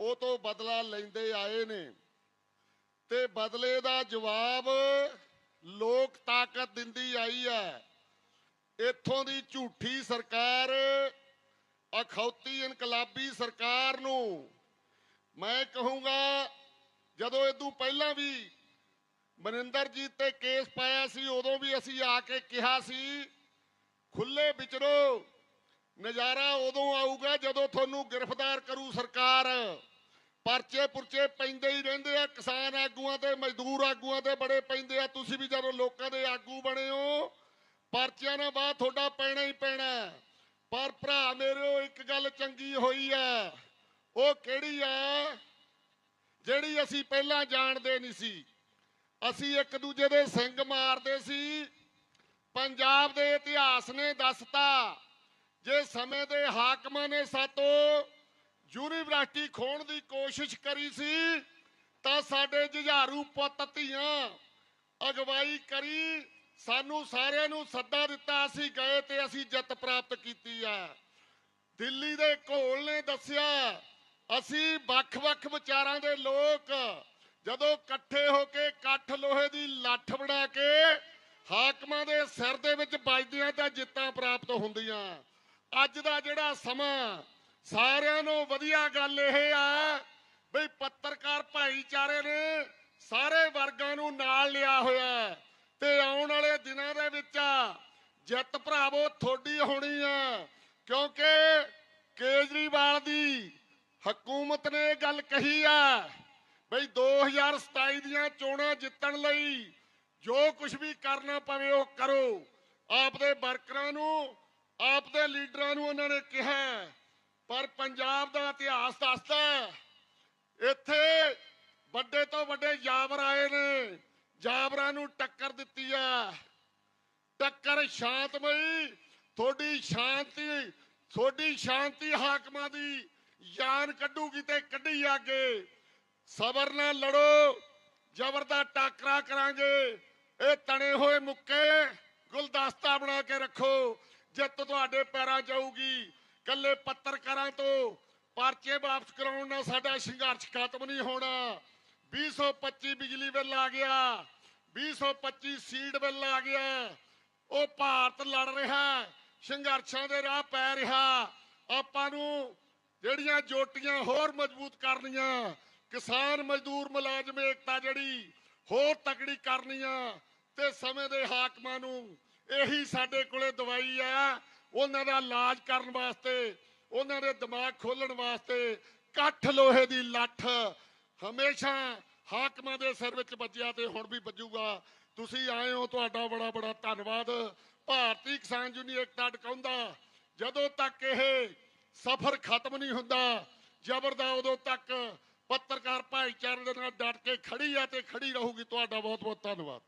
ਉਹ ਤੋਂ ਬਦਲਾ ਲੈਂਦੇ ਆਏ ਨੇ। ਤੇ ਬਦਲੇ ਦਾ ਜਵਾਬ ਲੋਕ ਤਾਕਤ ਦਿੰਦੀ ਆਈ ਹੈ। ਇੱਥੋਂ ਦੀ ਝੂਠੀ ਸਰਕਾਰ, ਅਖੌਤੀ ਇਨਕਲਾਬੀ ਸਰਕਾਰ ਨੂੰ ਮੈਂ ਕਹੂੰਗਾ, ਜਦੋਂ ਇਦੋਂ ਪਹਿਲਾਂ ਵੀ ਮਨਿੰਦਰਜੀਤ ਤੇ ਕੇਸ ਪਾਇਆ ਸੀ, ਉਦੋਂ ਵੀ ਅਸੀਂ ਆ ਕੇ ਕਿਹਾ ਸੀ ਖੁੱਲੇ ਵਿਚਰੋ ਨਜ਼ਾਰਾ ਉਦੋਂ ਆਊਗਾ ਜਦੋਂ ਤੁਹਾਨੂੰ ਗ੍ਰਿਫਤਾਰ ਕਰੂ ਸਰਕਾਰ। ਪਰਚੇ ਪੁਰਚੇ ਪੈਂਦੇ ਹੀ ਰਹਿੰਦੇ ਆ, ਕਿਸਾਨ ਆਗੂਆਂ ਤੇ, ਮਜ਼ਦੂਰ ਆਗੂਆਂ ਤੇ ਬੜੇ ਪੈਂਦੇ ਆ। ਤੁਸੀਂ ਵੀ ਜਦੋਂ ਲੋਕਾਂ ਦੇ ਆਗੂ ਬਣੇ ਹੋ, ਪਰਚਿਆਂ ਨਾਲ ਬਾਅਦ ਤੁਹਾਡਾ ਪੈਣਾ ਹੀ ਪੈਣਾ। ਪਰ ਭਰਾ ਮੇਰਿਓ, ਇੱਕ ਗੱਲ ਚੰਗੀ ਹੋਈ ਆ। ਉਹ ਕਿਹੜੀ ਆ? ਜਿਹੜੀ ਅਸੀਂ ਪਹਿਲਾਂ ਜਾਣਦੇ ਨਹੀਂ ਸੀ। ਅਸੀਂ ਇੱਕ ਦੂਜੇ ਦੇ ਸਿੰਘ ਮਾਰਦੇ ਸੀ। ਪੰਜਾਬ ਦੇ ਇਤਿਹਾਸ ਨੇ ਦੱਸਤਾ ਜੇ ਸਮੇਂ ਦੇ ਹਾਕਮਾਂ ਨੇ ਸਾਤੋਂ ਯੂਨੀਵਰਸਿਟੀ ਖੋਣ ਦੀ ਕੋਸ਼ਿਸ਼ ਕਰੀ ਸੀ, ਤਾਂ ਸਾਡੇ ਜੁਝਾਰੂ ਪੁੱਤ ਧੀਆਂ ਅਗਵਾਈ ਕਰੀ, ਸਾਨੂੰ ਸਾਰਿਆਂ ਨੂੰ ਸੱਦਾ ਦਿੱਤਾ, ਅਸੀਂ ਗਏ ਤੇ ਅਸੀਂ ਜਿੱਤ ਪ੍ਰਾਪਤ ਕੀਤੀ ਆ। ਦਿੱਲੀ ਦੇ ਘੋਲ ਨੇ ਦੱਸਿਆ, ਅਸੀਂ ਵੱਖ-ਵੱਖ ਵਿਚਾਰਾਂ ਦੇ ਲੋਕ ਜਦੋਂ ਇਕੱਠੇ ਹੋ ਕੇ ਇਕੱਠ ਲੋਹੇ ਦੀ ਲੱਠ ਬਣਾ ਕੇ ਹਾਕਮਾਂ ਦੇ ਸਿਰ ਦੇ ਵਿੱਚ ਵੱਜਦੀਆਂ ਤਾਂ ਜਿੱਤਾਂ ਪ੍ਰਾਪਤ ਹੁੰਦੀਆਂ। ਅੱਜ ਦਾ ਜਿਹੜਾ ਸਮਾਂ, ਸਾਰਿਆਂ ਨੂੰ ਵਧੀਆ ਗੱਲ ਇਹ ਆ ਬਈ ਪੱਤਰਕਾਰ ਭਾਈਚਾਰੇ ਨੇ ਸਾਰੇ ਵਰਗਾਂ ਨੂੰ ਨਾਲ ਲਿਆ ਹੋਇਆ ਤੇ ਆਉਣ ਵਾਲੇ ਦਿਨਾਂ ਦੇ ਵਿੱਚ ਜਿੱਤ ਭਰਾਵੋ ਥੋੜੀ ਹੋਣੀ ਆ, ਕਿਉਂਕਿ ਕੇਜਰੀਵਾਲ ਦੀ ਹਕੂਮਤ ਨੇ ਇਹ ਗੱਲ ਕਹੀ ਆ ਬਈ 2027 ਦੀਆਂ ਚੋਣਾਂ ਜਿੱਤਣ ਲਈ ਜੋ ਕੁਝ ਵੀ ਕਰਨਾ ਪਵੇ ਉਹ ਕਰੋ। ਆਪਦੇ ਵਰਕਰਾਂ ਨੂੰ ਆਪ ਦੇ ਲੀਡਰਾਂ ਨੂੰ ਉਹਨਾਂ ਨੇ ਕਿਹਾ ਪਰ ਪੰਜਾਬ ਦਾ ਇਤਿਹਾਸ ਦੱਸਦਾ ਇੱਥੇ ਵੱਡੇ ਤੋਂ ਵੱਡੇ ਜਾਬਰ ਆਏ ਨੇ, ਜਾਬਰਾਂ ਨੂੰ ਟੱਕਰ ਦਿੱਤੀ ਆ ਟੱਕਰ ਸ਼ਾਂਤਮਈ, ਤੁਹਾਡੀ ਸ਼ਾਂਤੀ ਥੋੜੀ ਸ਼ਾਂਤੀ ਹਾਕਮਾਂ ਦੀ ਜਾਨ ਕੱਢੂਗੀ ਤੇ ਕੱਢੀ ਅੱਗੇ ਸਬਰ ਨਾਲ ਲੜੋ, ਜ਼ਬਰ ਦਾ ਟਾਕਰਾ ਕਰਾਂਗੇ, ਇਹ ਤਣੇ ਹੋਏ ਮੁੱਕੇ ਗੁਲਦਸਤਾ ਬਣਾ ਕੇ ਰੱਖੋ। ਜਿੱਤ ਤੁਹਾਡੇ ਪੈਰਾਂ ਜਾਊਗੀ ਕੱਲੇ ਪੱਤਰਕਾਰਾਂ ਤੋਂ ਪਰਚੇ ਵਾਪਸ ਕਰਾਉਣ ਨਾਲ ਸਾਡਾ ਸੰਘਰਸ਼ ਖਤਮ ਨਹੀਂ ਹੋਣਾ। 225 ਬਿਜਲੀ ਬਿੱਲ ਆ ਗਿਆ। 225 ਸੀਡ ਬਿੱਲ ਆ ਗਿਆ। ਉਹ ਭਾਰਤ ਲੜ ਰਿਹਾ। ਸੰਘਰਸ਼ਾਂ ਦੇ ਰਾਹ ਪੈ ਰਿਹਾ। ਆਪਾਂ ਨੂੰ ਜਿਹੜੀਆਂ ਜੋਟੀਆਂ ਹੋਰ ਮਜ਼ਬੂਤ ਕਰਨੀਆਂ, ਕਿਸਾਨ ਮਜ਼ਦੂਰ ਮੁਲਾਜ਼ਮ ਏਕਤਾ ਜਿਹੜੀ ਹੋਰ ਤਕੜੀ ਕਰਨੀਆਂ, ਤੇ ਸਮੇਂ ਦੇ ਹਾਕਮਾਂ ਨੂੰ ਇਹੀ ਸਾਡੇ ਕੋਲੇ ਦਵਾਈ ਆ। ਉਹਨਾਂ ਦਾ ਇਲਾਜ ਕਰਨ ਵਾਸਤੇ, ਉਹਨਾਂ ਦੇ ਦਿਮਾਗ ਖੋਲਣ ਵਾਸਤੇ ਕੱਠ ਲੋਹੇ ਦੀ ਲੱਠ ਹਮੇਸ਼ਾ ਹਾਕਮਾਂ ਦੇ ਸਿਰ ਵਿੱਚ ਵੱਜਿਆ ਤੇ ਹੁਣ ਵੀ ਵੱਜੂਗਾ। ਤੁਸੀਂ ਆਏ ਹੋ, ਤੁਹਾਡਾ ਬੜਾ ਬੜਾ ਧੰਨਵਾਦ। ਭਾਰਤੀ ਕਿਸਾਨ ਯੂਨੀਅਨ ਏਕਤਾ ਟਿਕਾਉਂਦਾ ਜਦੋਂ ਤੱਕ ਇਹ ਸਫ਼ਰ ਖਤਮ ਨਹੀਂ ਹੁੰਦਾ, ਜ਼ਬਰ ਦਾ ਉਦੋਂ ਤੱਕ ਪੱਤਰਕਾਰ ਭਾਈਚਾਰੇ ਦੇ ਨਾਲ ਡਟ ਕੇ ਖੜੀ ਆ ਤੇ ਖੜੀ ਰਹੂਗੀ। ਤੁਹਾਡਾ ਬਹੁਤ ਬਹੁਤ ਧੰਨਵਾਦ।